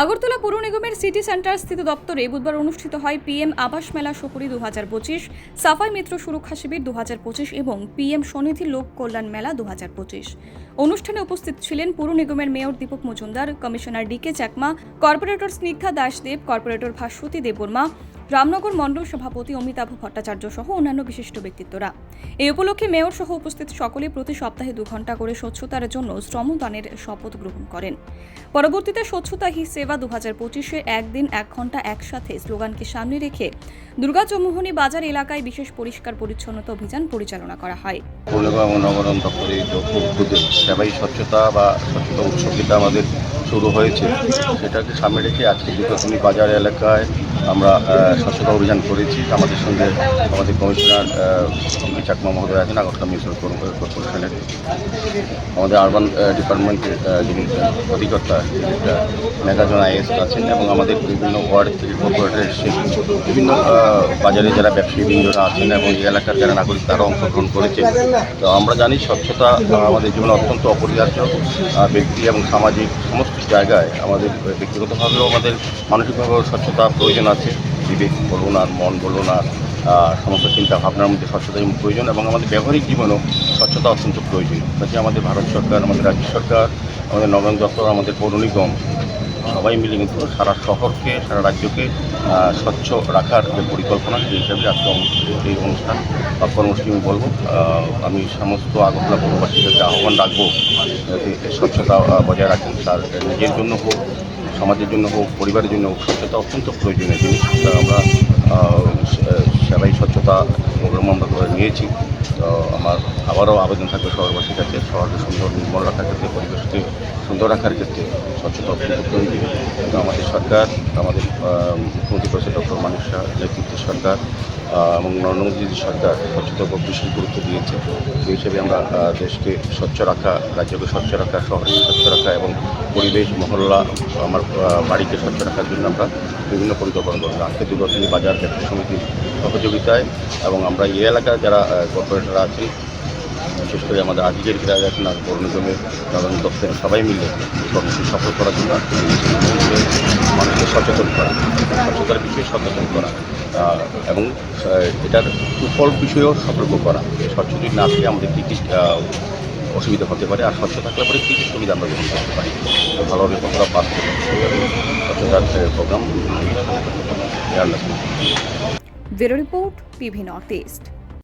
আগরতলা পৌর নিগমের city centre স্থিত দপ্তরে বুধবার অনুষ্ঠিত হয় পিএম আবাস মেলা সুপুরি দু হাজার পঁচিশ, সাফাই মিত্র সুরক্ষা শিবির দু হাজার পঁচিশ এবং পিএম স্বনিধি লোক কল্যাণ মেলা দু হাজার পঁচিশ। অনুষ্ঠানে উপস্থিত ছিলেন পৌর নিগমের mayor Dipak Majumdar, commissioner D K Chakma, corporator Snigdha Dasdeb corporator Bhaswati Debbarma Ramnagar মণ্ডল সভাপতি অমিতাভ ভট্টাচার্য সহ অন্যান্য বিশিষ্ট ব্যক্তিত্বরা। এই উপলক্ষে মেয়র সহ উপস্থিত সকলে প্রতি সপ্তাহে দু ঘণ্টা করে স্বচ্ছতার জন্য শ্রমদানের শপথ গ্রহণ করেন। পরবর্তীতে স্বচ্ছতা হি সেবা দু হাজার পঁচিশে একদিন এক ঘণ্টা একসাথে স্লোগানকে সামনে রেখে দুর্গা চৌমুহনী বাজার এলাকায় বিশেষ পরিষ্কার পরিচ্ছন্নতা অভিযান পরিচালনা করা হয়। স্বচ্ছতা বা স্বচ্ছতা উৎসব আমাদের শুরু হয়েছে, সেটাকে সামনে রেখে আজকে দুর্গাপুরি বাজার এলাকায় আমরা স্বচ্ছতা অভিযান করেছি। আমাদের সঙ্গে আমাদের কমিশনার চাকমা মহোদয় আছেন, আগরতলা মিউনিসিপাল কর্পোরেশনের। আমাদের আরবান ডিপার্টমেন্টের যিনি, অধিকর্তা মেগাজন আইএস আছেন এবং আমাদের বিভিন্ন ওয়ার্ড থেকে কর্পোরেটর এসে বিভিন্ন বাজারে যারা ব্যবসায়ী বৃন্দরা আছেন এবং এই এলাকার যারা নাগরিক তারা অংশগ্রহণ করেছে। তো আমরা জানি স্বচ্ছতা আমাদের জীবনে অত্যন্ত অপরিহার্য ব্যক্তি এবং সামাজিক সমস্ত জায়গায় আমাদের ব্যক্তিগতভাবেও আমাদের মানসিকভাবেও স্বচ্ছতা প্রয়োজন আছে। বিবেক বলুন আর মন বলুন আর সমস্ত চিন্তা ভাবনার মধ্যে স্বচ্ছতা প্রয়োজন এবং আমাদের ব্যবহারিক জীবনেও স্বচ্ছতা অত্যন্ত প্রয়োজন কাজে আমাদের ভারত সরকার, আমাদের রাজ্য সরকার, আমাদের নগর দপ্তর, আমাদের পৌর নিগম সবাই মিলে কিন্তু সারা শহরকে, সারা রাজ্যকে স্বচ্ছ রাখার যে পরিকল্পনা সেই হিসাবে আজকে এই অনুষ্ঠান বা কর্মসূচি আমি বলব। আমি সমস্ত আগরতলা পৌরবাসীদেরকে আহ্বান রাখব স্বচ্ছতা বজায় রাখেন তার নিজের জন্য হোক, সমাজের জন্য হোক, পরিবারের জন্য হোক, স্বচ্ছতা অত্যন্ত প্রয়োজনীয় জিনিস। আমরা সেবাই স্বচ্ছতা প্রোগ্রাম আমরা করে নিয়েছি। তো আমার আবারও আবেদন থাকবে শহরবাসীর কাছে, শহরকে সুন্দর, নির্মল রাখার ক্ষেত্রে, পরিবেশকে সুন্দর রাখার ক্ষেত্রে, স্বচ্ছতা অত্যন্ত প্রয়োজনীয়। কিন্তু আমাদের সরকার, আমাদের মুখ্যমন্ত্রী প্রফেসর ডক্টর মানিক শাহ, নেতৃত্বের সরকার এবং নরেন্দ্র মোদীজির সরকার স্বচ্ছতার উপর বিশেষ গুরুত্ব দিয়েছে। সেই হিসেবে আমরা দেশকে স্বচ্ছ রাখা, রাজ্যকে স্বচ্ছ রাখা, শহরকে স্বচ্ছ রাখা এবং পরিবেশ, মহল্লা, আমার বাড়িকে স্বচ্ছ রাখার জন্য আমরা বিভিন্ন পরিকল্পনা করব আজকে দুর্গাপুরি বাজার ব্যবসা সমিতির সহযোগিতায় এবং আমরা এই এলাকার যারা কর্পোরেটররা আছেন বিশেষ করে আমাদের আধিকারিকরা আছেন আর পৌর নিগমের নগর দপ্তরের সবাই মিলে কর্মসূচি সফল করার জন্য মানুষকে সচেতন করা স্বচ্ছতার বিষয়ে সচেতন করা এবং এটার সুফল বিষয়েও সতর্ক করা। স্বচ্ছ যদি না থাকে আমাদের কী কী অসুবিধা হতে পারে, আর স্বচ্ছ থাকলে পরে কী কী সুবিধা আমরা গ্রহণ করতে পারি, ভালোভাবে কতটা পাস স্বচ্ছতার programme bureau report PV north east.